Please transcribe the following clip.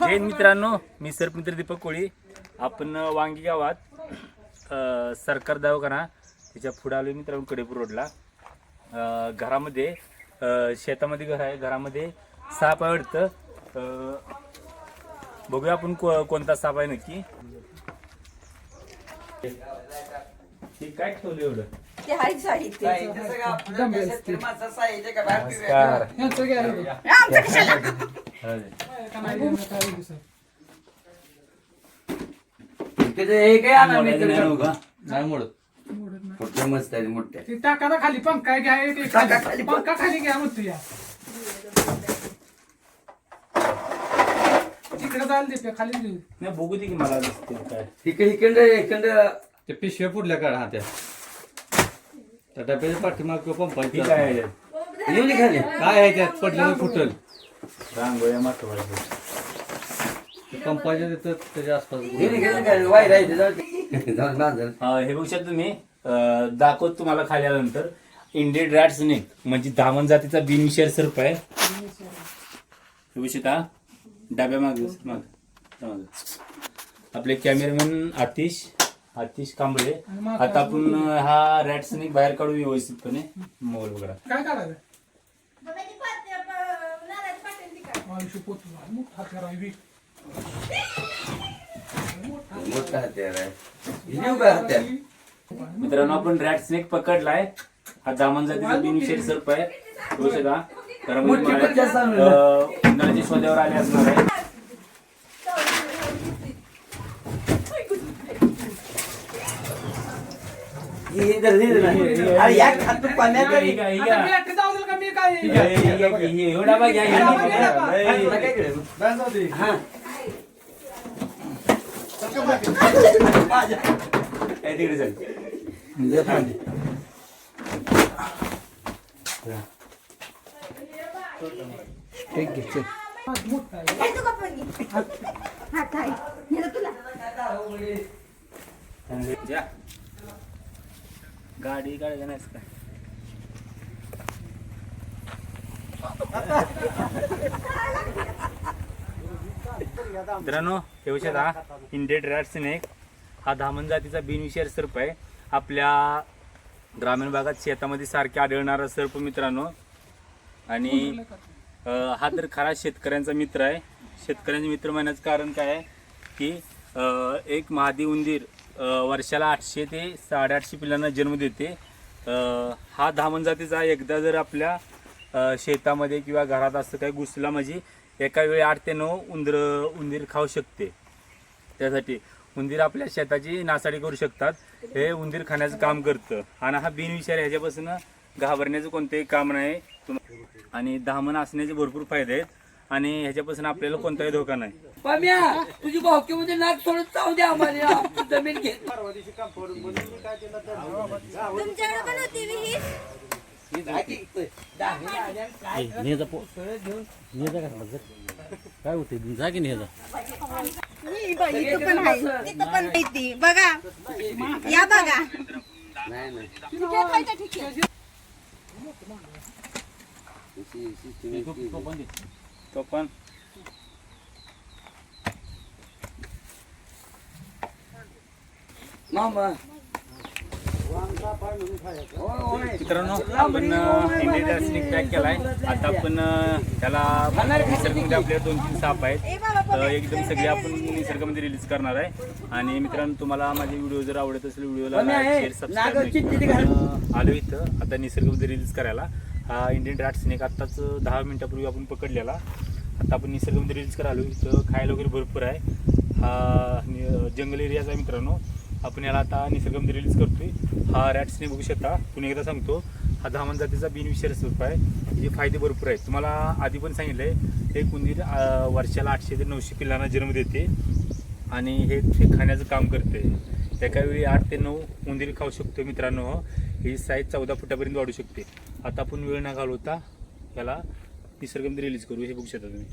जय हिंद मित्रांनो मी सरपंच दीपक कोळी. आपण वांगी गावात अ, सरकार दवाखाना त्याच्या पुढे आलो मित्रांनो कडेपूर रोडला. अ, घरामध्ये अ, शेतामध्ये घर आहे. घरामध्ये साप आहे वाटतं. अ, बघूया आपण को कोणता साप आहे नक्की. हे काय ठेवलं एवढं? ते आहे साहित्य नमस्कार. आमचं कशाला? नाही मोडत. मोठे मस्त आहे मोठे ती टाकाना खाली पंखा घ्या ते टाका खाली पंखा खाली घ्या म्हणतो या. तिकडे जायला दे खाली देऊ नाही बघू दे की मला दिसते काय. इकडे इकडे इकडे. ते पिशव्या पुढल्या काढा हा त्या. त्या डब्याच्या पाठीमाग पंपायचं ठीक आहे. येऊन खाली. काय आहे त्यात? पडलेलं फुटल. रांगोळ्या माथवायचं ते पंपाच्या तिथं त्याच्या आसपास. अ, हे बघू शकता तुम्ही. अ, दाखवत तुम्हाला खाली आल्यानंतर. इंडियन रॅट स्नेक म्हणजे धामण जातीचा बिनविषार सर्प आहे. हे बघू शकता. डाब्या माग माग माग. आपले कॅमेरामॅन आतिश आतिश कांबळे. आता आपण अ, हा रॅट स्नेक बाहेर काढू व्यवस्थितपणे. मोबाईल वगैरे काय काढायचं? मोठा हत्यार आहे का हत्यार मित्रांनो आपण रॅट स्नेक पकडलाय. हा दामन जातीचा बिनविषारी सर्प आहे. बघू शकता. घरामध्ये उन्हाळ्याच्या शोधावर आले असणार आहे. अरे या खातो पाण्यात गाडी आहे. घ्या, काय मित्रांनो हे विषय हा इंडियन रॅट स्नेक हा धामण जातीचा बिनविशेर सर्प आहे. आपल्या ग्रामीण भागात शेतामध्ये सारखे आढळणारा सर्प मित्रांनो. आणि हा तर खरा शेतकऱ्यांचा मित्र आहे. शेतकऱ्यांचा मित्र म्हणण्याचं कारण काय आहे की एक महादी उंदीर वर्षाला आठशे ते साडेआठशे पिलांना जन्म देते. हा धामण जातीचा एकदा जर आपल्या शेतामध्ये किंवा घरात असं काही घुसला म्हणजे एका वेळी आठ ते नऊ उंदर उंदीर खाऊ शकते. त्यासाठी उंदीर आपल्या शेताची नासाडी करू शकतात. हे उंदीर खाण्याचं काम करतं. आणि हा बिनविषारी ह्याच्यापासून घाबरण्याचं कोणतंही काम नाही. आणि धामण असण्याचे भरपूर फायदे आहेत. आणि ह्याच्यापासून आपल्याला कोणताही धोका नाही. पाम्या तुझी भावकीमध्ये नाक सोडून जाऊ द्या आम्हाला. जमीन घे. तुमच्याकडे पण होती काय होते? जा की नाही ही इथं पण आहे. इथं पण आहे ती. बघा. या बघा. ठीक आहे, काय ते ठीक आहे. तो पण. मामा. मित्रांनो आपण इंडिया स्निक पॅक केलाय. आता आपण त्याला निसर्गामध्ये आपले दोन तीन साप आहेत. अ, एकदम सगळे आपण निसर्गामध्ये रिलीज करणार आहे. आणि मित्रांनो तुम्हाला माझे व्हिडिओ जर आवडत असेल व्हिडिओला लाईक शेअर सबस्क्राईब. आलो इथं. आता निसर्गामध्ये रिलीज करायला. हा इंडियन रॅट स्नेक आत्ताच दहा मिनिटापूर्वी आपण पकडलेला. आता आपण निसर्गामध्ये रिलीज करायला इथं खायला वगैरे भरपूर आहे. हा जंगल एरियाचा आहे मित्रांनो. आपण याला आता निसर्गमध्ये रिलीज करतोय. हा रॅट्सने बघू शकता. पुन्हा एकदा सांगतो हा धामण जातीचा बिनविषारी स्वरूप आहे. याचे फायदे भरपूर आहेत. तुम्हाला आधी पण सांगितलंय एक उंदीर वर्षाला आठशे ते नऊशे पिल्लांना जन्म देते आणि हे ते खाण्याचं काम करते एका वेळी आठ ते नऊ उंदीर खाऊ शकतो मित्रांनो. ही साईज चौदा फुटापर्यंत वाढू शकते. आता आपण वेळ न घालवता याला निसर्गमध्ये रिलीज करू. हे बघू शकता तुम्ही.